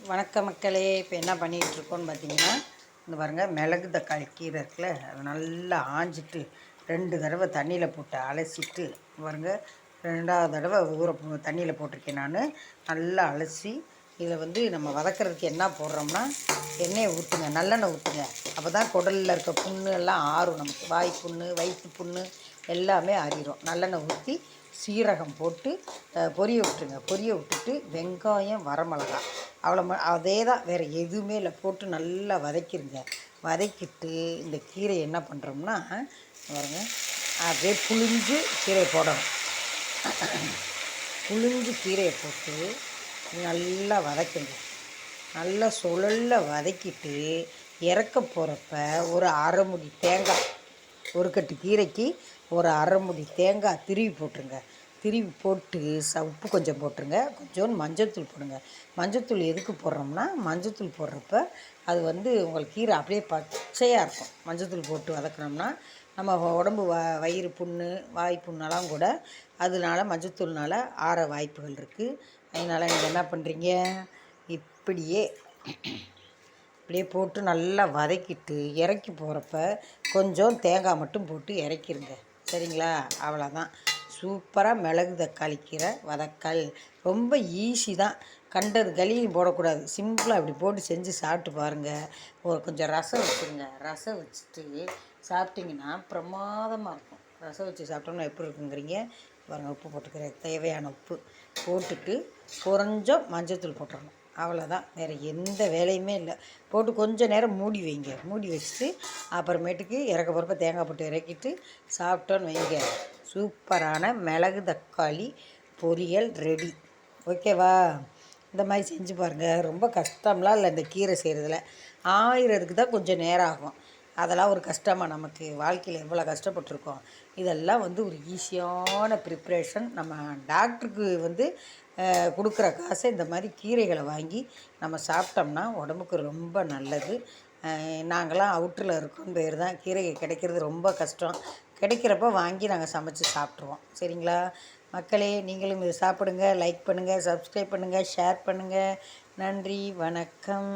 வணக்க மக்களே இப்போ என்ன பண்ணிகிட்ருக்கோன்னு பார்த்தீங்கன்னா இந்த பாருங்கள் மிளகு தக்காளி கீரை இருக்குல்ல அதை நல்லா ஆஞ்சிட்டு ரெண்டு தடவை தண்ணியில் போட்டு அலசிட்டு பாருங்க ரெண்டாவது தடவை ஊற தண்ணியில் போட்டிருக்கேன் நான். நல்லா அலசி இதில் வந்து நம்ம வதக்கிறதுக்கு என்ன போடுறோம்னா எண்ணெயை ஊற்றுங்க நல்லெண்ணெய் ஊற்றுங்க அப்போ தான் குடலில் இருக்க புண்ணு எல்லாம் ஆறும் நமக்கு. வாய் புண்ணு வயிற்று புண்ணு எல்லாமே ஆறிடும் நல்லெண்ணெய் ஊற்றி சீரகம் போட்டு பொரிய விட்டுருங்க. பொரிய விட்டுட்டு வெங்காயம் வரமிளகா. அவ்வளோ ம அதே தான் வேறு எதுவுமே இல்லை. போட்டு நல்லா வதக்கிடுங்க வதக்கிட்டு இந்த கீரை என்ன பண்ணுறோம்னா பாருங்க அப்படியே புளிஞ்சு கீரையை போடணும். புளிஞ்சு கீரையை போட்டு நல்லா வதக்குங்க. நல்லா சுழல்ல வதக்கிட்டு இறக்க போகிறப்ப ஒரு அரை முடி தேங்காய் ஒரு கட்டு கீரைக்கு ஒரு அரை முடி தேங்காய் திருவி போட்டுருங்க. திருவி போட்டு ச உப்பு கொஞ்சம் போட்டுருங்க. கொஞ்சோண்டு மஞ்சள்தூள் போடுங்க. மஞ்சள்தூள் எதுக்கு போடுறோம்னா மஞ்சள்தூள் போடுறப்ப அது வந்து உங்களுக்கு கீரை அப்படியே பச்சையாக இருக்கும். மஞ்சள்தூள் போட்டு வதக்குனோம்னா நம்ம உடம்பு வ வயிறு புண்ணு வாய் புண்ணெல்லாம் கூட அதனால மஞ்சத்தூள்னால் ஆற வாய்ப்புகள் இருக்குது அதனால் நீங்கள் என்ன பண்ணுறீங்க இப்படியே இப்படியே போட்டு நல்லா வதக்கிட்டு இறக்கி போகிறப்ப கொஞ்சம் தேங்காய் மட்டும் போட்டு இறக்கிருங்க. சரிங்களா? அவ்வளோதான் சூப்பராக மிளகு தக்காளி கீரை வதக்கல். ரொம்ப ஈஸி தான். கண்டது கலியும் போடக்கூடாது. சிம்பிளாக இப்படி போட்டு செஞ்சு சாப்பிட்டு பாருங்கள் ஒரு கொஞ்சம் ரசம் வச்சுருங்க. ரசம் வச்சுட்டு சாப்பிட்டிங்கன்னா பிரமாதமாக இருக்கும். ரசம் வச்சு சாப்பிட்டோம்னா எப்படி இருக்குங்கிறீங்க? பாருங்கள் உப்பு போட்டுக்கிறேன். தேவையான உப்பு போட்டுட்டு கொஞ்சம் மஞ்சத்தூள் போட்டுடணும் அவ்வளோதான் வேறு எந்த வேலையுமே இல்லை. போட்டு கொஞ்சம் நேரம் மூடி வைங்க. மூடி வச்சுட்டு அப்புறமேட்டுக்கு இறக்க போகிறப்ப தேங்காய் போட்டு இறக்கிட்டு சாப்பிட்டோன்னு வைங்க. சூப்பரான மிளகு தக்காளி பொரியல் ரெடி. ஓகேவா? இந்த மாதிரி செஞ்சு பாருங்கள் ரொம்ப கஷ்டம்லாம் இல்லை இந்த கீரை செய்கிறதுல ஆயிரத்துக்கு தான் கொஞ்சம் நேரம் ஆகும். அதெல்லாம் ஒரு கஷ்டமாக நமக்கு வாழ்க்கையில் எவ்வளோ கஷ்டப்பட்டிருக்கோம். இதெல்லாம் வந்து ஒரு ஈஸியான ப்ரிப்ரேஷன் நம்ம டாக்டருக்கு வந்து கொடுக்குற காசை இந்த மாதிரி கீரைகளை வாங்கி நம்ம சாப்பிட்டோம்னா உடம்புக்கு ரொம்ப நல்லது. நாங்களாம் அவுட்டரில் இருக்கோம் பேர் தான். கீரை கிடைக்கிறது ரொம்ப கஷ்டம். கிடைக்கிறப்ப வாங்கி நாங்கள் சமைச்சு சாப்பிட்ருவோம் சரிங்களா? மக்களே நீங்களும் இதை சாப்பிடுங்க லைக் பண்ணுங்கள் சப்ஸ்கிரைப் பண்ணுங்கள் ஷேர் பண்ணுங்கள் நன்றி வணக்கம்.